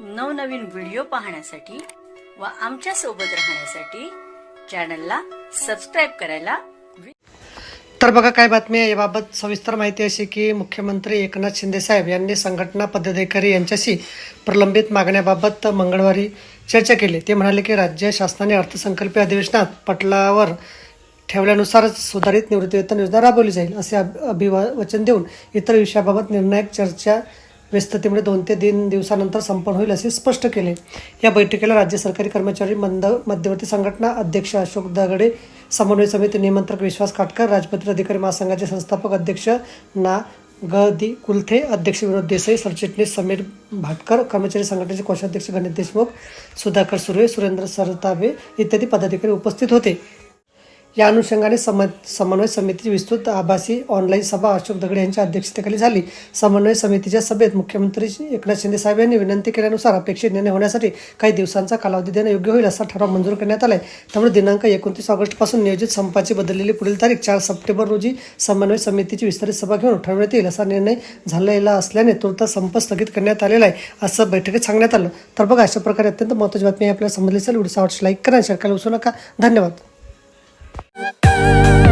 नवनवीन व्हिडिओ पाहण्यासाठी व आमच्यासोबत राहण्यासाठी चॅनलला सबस्क्राईब करायला तर बघा काय बातमी आहे? याबाबत सविस्तर माहिती अशी की मुख्यमंत्री एकनाथ शिंदे साहेब यांनी संघटना पदाधिकारी यांच्याशी प्रलंबित मागण्याबाबत मंगळवारी चर्चा केली. ते म्हणाले की राज्य शासनाने अर्थसंकल्पीय अधिवेशनात पटलावर ठेवल्यानुसारच सुधारित निवृत्तीवेतन योजना राबवली जाईल असे अभिवचन देऊन इतर विषयाबाबत निर्णायक चर्चा व्यस्ततेमुळे दोन ते तीन दिवसानंतर संपन्न होईल असे स्पष्ट केले. या बैठकीला राज्य सरकारी कर्मचारी मंद मध्यवर्ती संघटना अध्यक्ष अशोक दगडे समन्वय समिती निमंत्रक विश्वास काटकर राजपत्रित अधिकारी महासंघाचे संस्थापक अध्यक्ष ना ग दी कुलथे अध्यक्ष विनोद देसाई सरचिटणीस समीर भाटकर कर्मचारी संघटनेचे कोषाध्यक्ष गणेश देशमुख सुधाकर सुरे सुरेंद्र सरतावे इत्यादी पदाधिकारी उपस्थित होते. या अनुषंगाने सम समन्वय समितीची विस्तृत आभासी ऑनलाईन सभा अशोक दगडे यांच्या अध्यक्षतेखाली झाली. समन्वय समितीच्या सभेत मुख्यमंत्री एकनाथ शिंदे साहेब यांनी विनंती केल्यानुसार अपेक्षित निर्णय होण्यासाठी काही दिवसांचा कालावधी देणं योग्य होईल असा ठराव मंजूर करण्यात आलाय. त्यामुळे दिनांक एकोणतीस ऑगस्टपासून नियोजित संपाची बदललेली पुढील तारीख चार सप्टेंबर रोजी समन्वय समितीची विस्तारित सभा घेऊन ठरवण्यात येईल असा निर्णय झालेला असल्याने तुर्त संप स्थगित करण्यात आलेला आहे असं बैठकीत सांगण्यात आलं. तर बघा अशा प्रकारे अत्यंत महत्त्वाची बातमी आपल्याला समजली असेल व्हिडिओ आवडल्यास लाईक करा शेअर करायला विसरू नका. धन्यवाद. you.